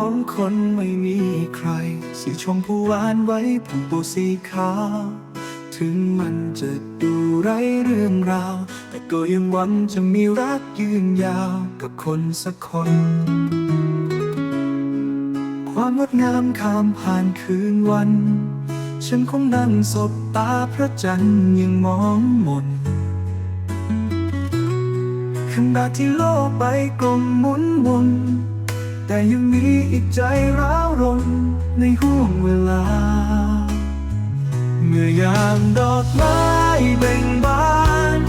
ของคนไม่มีใคร สีชมพูหวานไว้ผมปูสีขาวถึงมันจะดูไร้เรื่องราว แต่ก็ยังหวังจะมีรักยืนยาวกับคนสักคน ความงดงามข้ามผ่านคืนวัน ฉันคงนั่งสบตาพระจันทร์ยังมองมนขณะที่โลกใบกลมหมุนวน แต่ยังมีอีกใจร้าวรนในห่วงเวลา เมื่อยามดอกไม้เบ่งบาน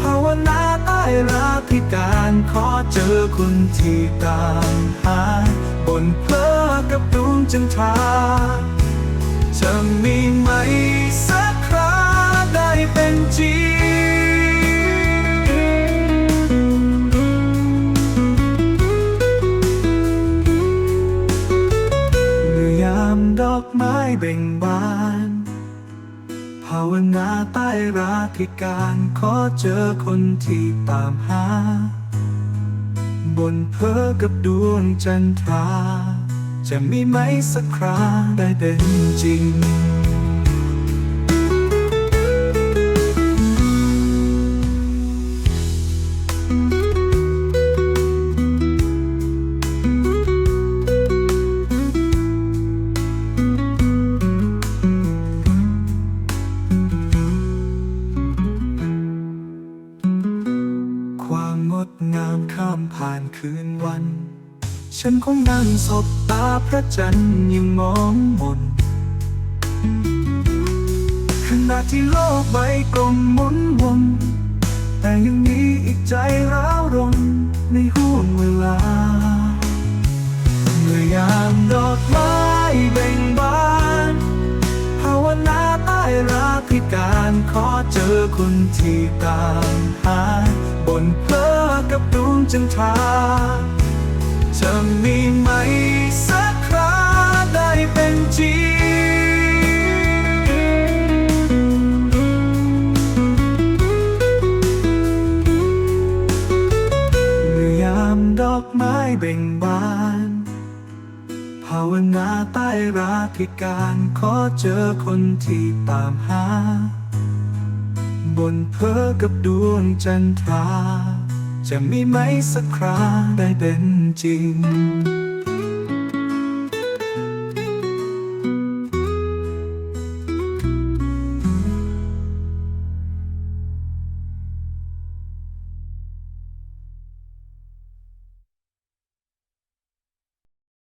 ภาวนาใต้ราพิการขอเจอคุณที่ตามหา บนเพลอกับดวงจันทราจะมีาวนาใต้ราธิการขอเจอคนที่ตามหา บนเพอกับดวงจันทรา จะมีไหมสักคราได้เป็นจริง งามข้ามผ่านคืนวัน ฉันคงนั่งสบตาพระจันทร์ยังมองมนขณะที่โลกใบกลมหมุนวนแต่ยังมีอีกใจร้าวรนในห่วงเวลา เมื่อยามดอกไม้เบ่งบานภาวนาใต้ราพิการขอเจอคนที่ตามหาบนเพลอกับดวงจั นทาจะมีไหมสักคราได้เป็นจริงเมื่อยามดอกไม้เบ่งบานภาวนาใต้ราธิการขอเจอคนที่ตามหา บนเพอกับดวงจันทรา จะมีไหมสักคราได้เป็นจริง